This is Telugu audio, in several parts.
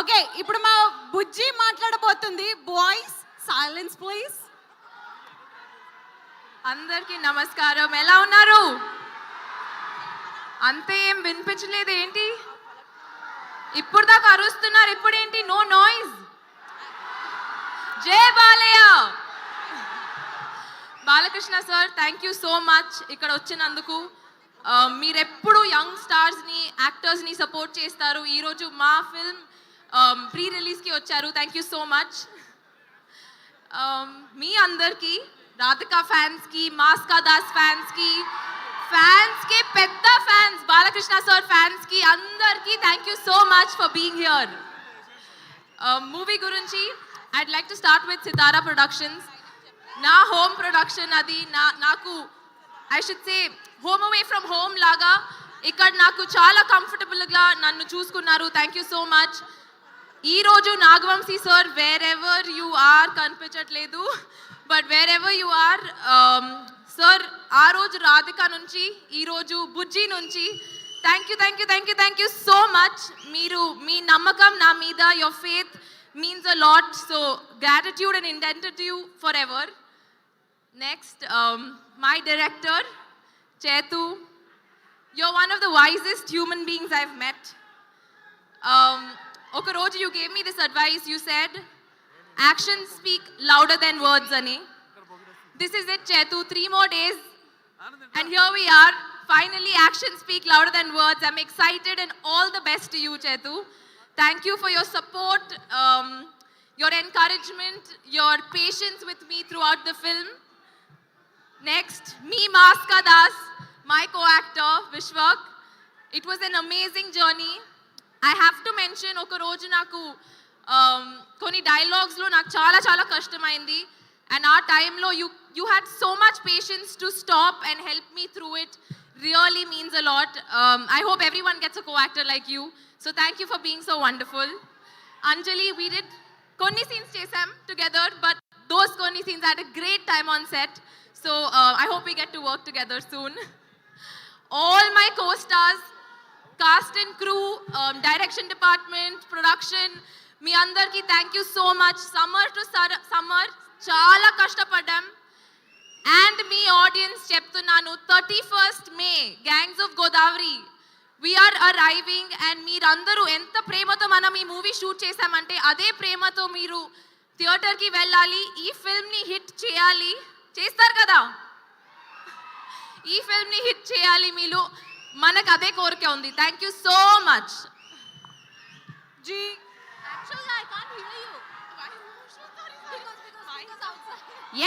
ఓకే ఇప్పుడు మా బుజ్జి మాట్లాడబోతుంది. బాయ్స్ సైలెన్స్ ప్లీజ్ అందరికీ నమస్కారం. ఎలా ఉన్నారు? అంతే ఏం వినిపించలేదు ఏంటి? ఇప్పుడు దాకా అరుస్తున్నారు ఇప్పుడేంటి నో నాయిస్ జై Balayya. Balakrishna sir thank you so much ఇక్కడ వచ్చినందుకు. మీరెప్పుడు యంగ్ స్టార్స్ని యాక్టర్స్ని సపోర్ట్ చేస్తారు. ఈరోజు మా ఫిల్మ్ Um, ప్రీ రిలీజ్కి వచ్చారు. థ్యాంక్ యూ సో మచ్ మీ అందరికీ రాధికా ఫ్యాన్స్కి మాస్కా దాస్ ఫ్యాన్స్కి ఫ్యాన్స్కి పెద్ద ఫ్యాన్స్ బాలకృష్ణ సార్ ఫ్యాన్స్కి అందరికీ thank you so much for being here movie గురించి I'd like to start with Sitara productions నా హోమ్ ప్రొడక్షన్ అది నా నాకు I should say home away from home లాగా ఇక్కడ నాకు చాలా కంఫర్టబుల్గా నన్ను చూసుకున్నారు. థ్యాంక్ యూ సో మచ్ ఈ రోజు Nagavamsi sir wherever you are కనిపించట్లేదు. But wherever you are sir ఆ రోజు రాధిక నుంచి ఈ రోజు బుజ్జి నుంచి thank you thank you thank you thank you so much మీరు మీ నమ్మకం నా మీద your faith means a lot so gratitude and indebtitude forever next my director చేతు your one of the wisest human beings I met. Um, ఒక రోజు you gave me this advice. You said, actions speak louder than words, Ani. This is it, Chetu. Three more days. And here we are. Finally, actions speak louder than words. I'm excited and all the best to you, Chetu. Thank you for your support, um, your encouragement, your patience with me throughout the film. Next, me, Maska Das, my co-actor, Vishwak. It was an amazing journey. I have to mention ఒక రోజు నాకు um, కొన్ని డైలాగ్స్లో నాకు చాలా చాలా కష్టమైంది. అండ్ ఆ టైంలో you you had so much patience to stop and help me through it really means a lot I hope everyone gets a co actor like you so thank you for being so wonderful Anjali we did కొన్ని సీన్స్ చేసాం టుగెదర్ బట్ దోస్ కొన్ని scenes had a great time on set so I hope we get to work together soon all my co-stars, cast cast and crew direction department production మీ అందరికీ thank you so much summer to summer చాలా కష్టపడ్డాం. అండ్ మీ ఆడియన్స్ చెప్తున్నాను thirty first May gangs of Godavari we are arriving and మీరందరూ ఎంత ప్రేమతో మనం ఈ మూవీ షూట్ చేశామంటే అదే ప్రేమతో మీరు థియేటర్కి వెళ్ళాలి ఈ ఫిల్మ్ని హిట్ చేయాలి. చేస్తారు కదా? ఈ ఫిల్మ్ని హిట్ చేయాలి మీరు. మనకు అదే కోరిక ఉంది. థ్యాంక్ యూ సో మచ్ జీ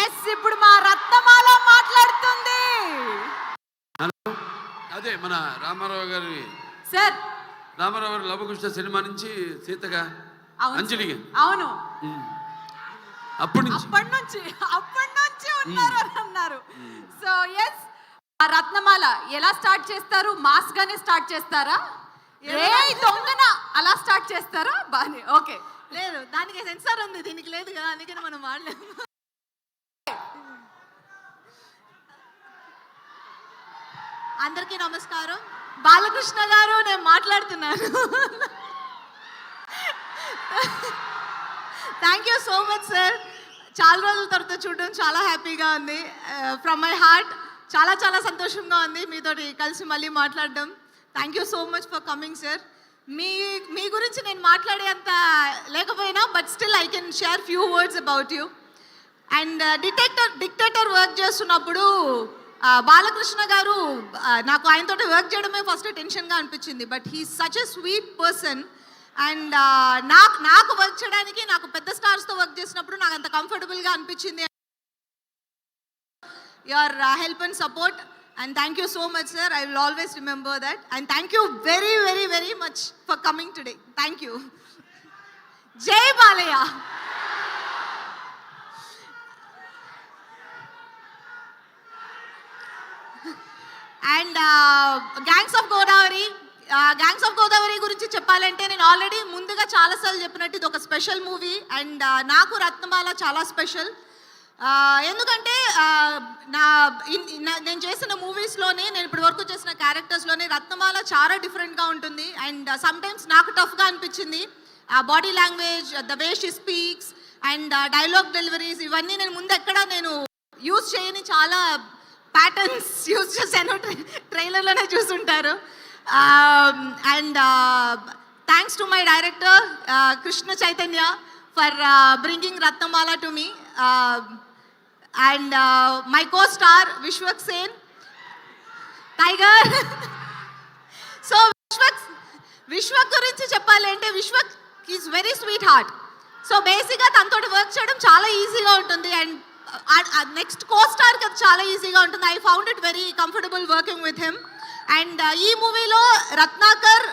ఎస్ ఇప్పుడు మా రత్నమాల మాట్లాడుతుంది. హలో. అదే మన రామారావు గారి సార్ రామారావు గారి లవకృష్ణ సినిమా నుంచి సీతగా? అవును అంజలిగా అవును. అప్పటి నుంచి? అప్పటి నుంచి అప్పటి నుంచి ఉన్నారు అని అన్నారు. సో ఎస్ ఆ రత్నమాల ఎలా స్టార్ట్ చేస్తారు? మాస్ గానే స్టార్ట్ చేస్తారా? ఏ దొంగన అలా స్టార్ట్ చేస్తారా? బానే ఓకే. లేదు దానికి సెన్సార్ ఉంది దీనికి లేదు కదా అందుకని మనం వాడలేము. అందరికీ నమస్కారం. బాలకృష్ణ గారు నేను మాట్లాడుతున్నాను. Thank you so much sir చాలా రోజుల తర్వాత చూడడం చాలా హ్యాపీగా ఉంది. ఫ్రమ్ మై హార్ట్ చాలా చాలా సంతోషంగా ఉంది మీతోటి కలిసి మళ్ళీ మాట్లాడడం. Thank you so much for coming sir మీ మీ గురించి నేను మాట్లాడేంత లేకపోయినా but still I can share few words about you and detector dictator work చేస్తున్నప్పుడు uh, బాలకృష్ణ గారు uh, నాకు ఆయనతో వర్క్ చేయడమే ఫస్ట్ టెన్షన్గా అనిపించింది. But he such a sweet person and నాకు నాకు వర్క్ చేయడానికి నాకు పెద్ద స్టార్స్తో వర్క్ చేసినప్పుడు నాకు అంత కంఫర్టబుల్గా అనిపించింది. Your uh, help and support. And thank you so much, sir. I will always remember that. And thank you very, very, very much for coming today. Thank you. Jai Balaya. And gangs of Godavari gangs of Godavari గురించి చెప్పాలంటే నేను ఆల్రెడీ ముందుగా చాలాసార్లు చెప్పినట్టు ఇది ఒక స్పెషల్ మూవీ అండ్ నాకు రత్నమాల చాలా స్పెషల్ ఎందుకంటే నా ఇన్- నా- నేను చేసిన మూవీస్లోనే నేను ఇప్పటి వరకు చేసిన క్యారెక్టర్స్లోనే రత్నమాల చాలా డిఫరెంట్గా ఉంటుంది. అండ్ సమ్టైమ్స్ uh, నాకు టఫ్గా అనిపించింది. Body language the way she speaks and dialogue deliveries ఇవన్నీ నేను ముందు ఎక్కడ నేను యూజ్ చేయని చాలా ప్యాటర్న్స్ యూజ్ చేశాను. ట్రైలర్లోనే చూసుంటారు. And thanks to my director Krishna Chaitanya for bringing Ratnamala to me and my co star Vishwak Sen tiger so Vishwak Vishwak గురించి చెప్పాలి అంటే Vishwak is very sweet heart so బేసిక్గా తనతో వర్క్ చేయడం చాలా ఈజీగా ఉంటుంది. అండ్ నెక్స్ట్ కో స్టార్ కదా చాలా ఈజీగా ఉంటుంది. I found it very comfortable working with him and ఈ మూవీలో రత్నాకర్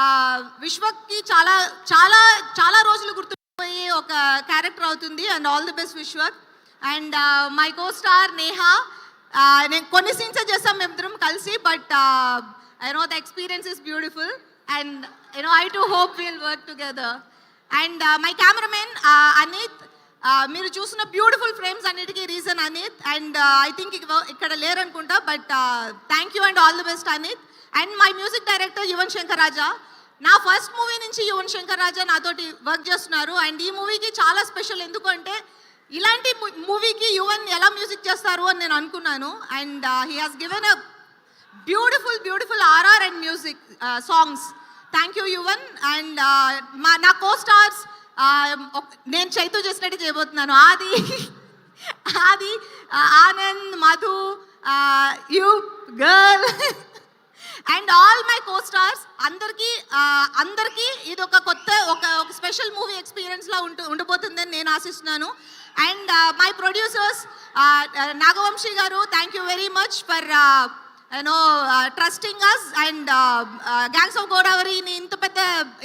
uh, విశ్వక్కి చాలా చాలా చాలా రోజులు గుర్తు గుర్తుపోయే ఒక క్యారెక్టర్ అవుతుంది and all the best Vishwak and my co star Neha నేను కొన్ని సీన్స్ చేస్తాం మేమిద్దరం కలిసి but I know the experience is beautiful and I know I too hope will work together and my cameraman Anith మీరు చూసిన బ్యూటిఫుల్ ఫ్రేమ్స్ అన్నిటికీ reason Anith and I think ఇక్కడ లేరనుకుంటా but thank you and all the best Anith and my music director Yuvan Shankar Raja నా ఫస్ట్ మూవీ నుంచి యువన్ శంకర్ రాజా నాతోటి వర్క్ చేస్తున్నారు. అండ్ ఈ మూవీకి చాలా స్పెషల్ ఎందుకంటే ఇలాంటి మూవీకి యువన్ ఎలా మ్యూజిక్ చేస్తారు అని నేను అనుకున్నాను. And he has given a beautiful beautiful RR and music songs thank you Yuvan. And uh, మా నా um, కో స్టార్స్ నేను చైతు చేసినట్టు చేయబోతున్నాను. Aadi Aadi Anand Madhu uh, you girl and all my co stars అందరికీ అందరికీ ఇది ఒక కొత్త ఒక ఒక స్పెషల్ మూవీ ఎక్స్పీరియన్స్లా ఉంటు ఉండబోతుందని నేను ఆశిస్తున్నాను. అండ్ మై ప్రొడ్యూసర్స్ నాగవంశీ గారు thank you very much for you know trusting us and gangs of గోదావరిని ఇంత పెద్ద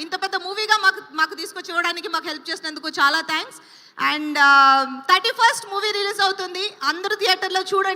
ఇంత పెద్ద మూవీగా మాకు మాకు తీసుకొచ్చి ఇవ్వడానికి మాకు హెల్ప్ చేసినందుకు చాలా thanks and thirty first movie release అవుతుంది. అందరూ థియేటర్లో చూడండి.